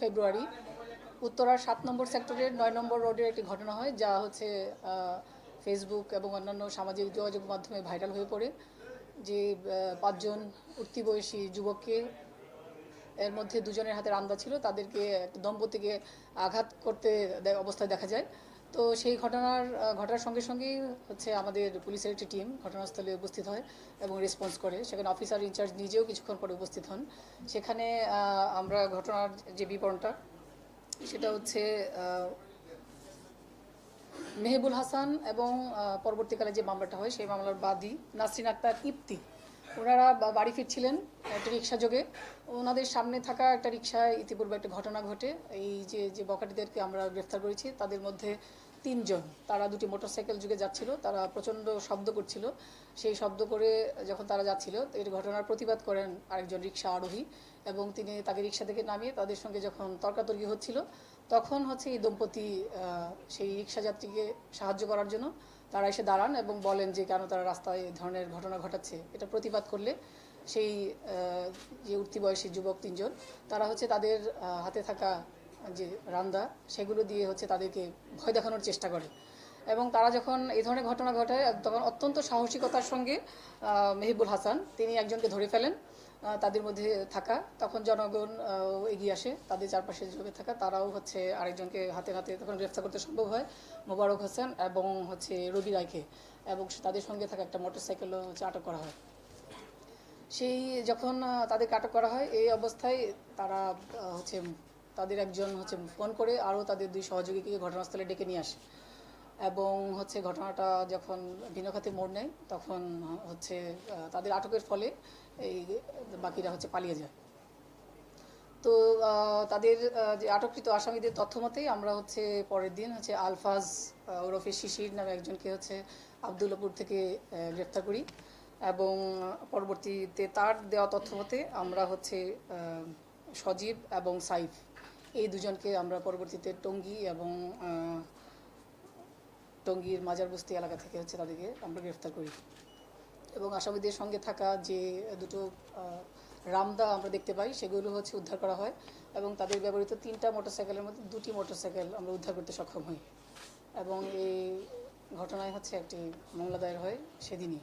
ফেব্রুয়ারি। উত্তরার সাত নম্বর সেক্টরের নয় নম্বর রোডের একটি ঘটনা হয়, যা হচ্ছে ফেসবুক এবং অন্যান্য সামাজিক যোগাযোগ মাধ্যমে ভাইরাল হয়ে পড়ে। যে পাঁচজন উঠতি বয়সী যুবককে এর মধ্যে দুজনের হাতে রান্দা ছিল, তাদেরকে দম্পতিকে আঘাত করতে অবস্থায় দেখা যায়। তো সেই ঘটনার ঘটার সঙ্গে সঙ্গেই হচ্ছে আমাদের পুলিশের একটি টিম ঘটনাস্থলে উপস্থিত হয় এবং রেসপন্স করে। সেখানে অফিসার ইনচার্জ নিজেও কিছুক্ষণ পরে উপস্থিত হন। সেখানে আমরা ঘটনার যে বিবরণটা, সেটা হচ্ছে মেহবুল হাসান এবং পরবর্তীকালে যে মামলাটা হয়, সেই মামলার বাদী নাসরিন আক্তার ইপ্তি ওনারা বাড়ি ফিরছিলেন একটা রিক্সা যোগে। ওনাদের সামনে থাকা একটা রিক্সায় ইতিপূর্বে একটা ঘটনা ঘটে। এই যে যে বকাটিদেরকে আমরা গ্রেফতার করেছি, তাদের মধ্যে তিনজন, তারা দুটি মোটরসাইকেল যুগে যাচ্ছিল, তারা প্রচণ্ড শব্দ করছিল। সেই শব্দ করে যখন তারা যাচ্ছিল, এর ঘটনার প্রতিবাদ করেন আরেকজন রিক্সা আরোহী এবং তিনি তাকে রিক্সা থেকে নামিয়ে তাদের সঙ্গে যখন তর্কাতর্কি হচ্ছিল, তখন হচ্ছে এই দম্পতি সেই রিক্সা যাত্রীকে সাহায্য করার জন্য তারা এসে দাঁড়ান এবং বলেন যে কেন তারা রাস্তায় এই ধরনের ঘটনা ঘটাচ্ছে। এটা প্রতিবাদ করলে সেই যে উঠতি বয়সী যুবক তিনজন, তারা হচ্ছে তাদের হাতে থাকা যে রান্দা, সেগুলো দিয়ে হচ্ছে তাদেরকে ভয় দেখানোর চেষ্টা করে। এবং তারা যখন এই ধরনের ঘটনা ঘটায়, তখন অত্যন্ত সাহসিকতার সঙ্গে মেহিবুল হাসান, তিনি একজনকে ধরে ফেলেন। তাদের মধ্যে থাকা। তখন জনগণ এগিয়ে আসে, তাদের চারপাশে জমে থাকা, তারাও হচ্ছে আরেকজনকে হাতে হাতে তখন গ্রেফতার করতে সম্ভব হয়, মোবারক হোসেন এবং হচ্ছে রবি রায়কে এবং তাদের সঙ্গে থাকা একটা মোটরসাইকেলও হচ্ছে আটক করা হয়। সেই যখন তাদেরকে আটক করা হয়, এই অবস্থায় তারা হচ্ছে তাদের একজন হচ্ছে ফোন করে, আরও তাদের দুই সহযোগীকে ঘটনাস্থলে ডেকে নিয়ে আসে। এবং হচ্ছে ঘটনাটা যখন ভিন্ন খাতে মোড় নেয়, তখন হচ্ছে তাদের আটকের ফলে এই, বাকিরা হচ্ছে পালিয়ে যায়। তো তাদের যে আটককৃত আসামিদের তথ্য মতেই আমরা হচ্ছে পরের দিন হচ্ছে আলফাজ ওরফে শিশির নামে একজনকে হচ্ছে আবদুল্লাপুর থেকে গ্রেপ্তার করি এবং পরবর্তীতে তার দেওয়া তথ্য মতে আমরা হচ্ছে সজীব এবং সাইফ, এই দুজনকে আমরা পরবর্তীতে টঙ্গী এবং টঙ্গীর মাজারবস্তি এলাকা থেকে হচ্ছে তাদেরকে আমরা গ্রেফতার করি। এবং আসামিদের সঙ্গে থাকা যে দুটো রামদা আমরা দেখতে পাই, সেগুলো হচ্ছে উদ্ধার করা হয় এবং তাদের ব্যবহৃত তিনটা মোটরসাইকেলের মধ্যে দুটি মোটরসাইকেল আমরা উদ্ধার করতে সক্ষম হই। এবং এই ঘটনায় হচ্ছে একটি মামলা দায়ের হয় সেদিনই।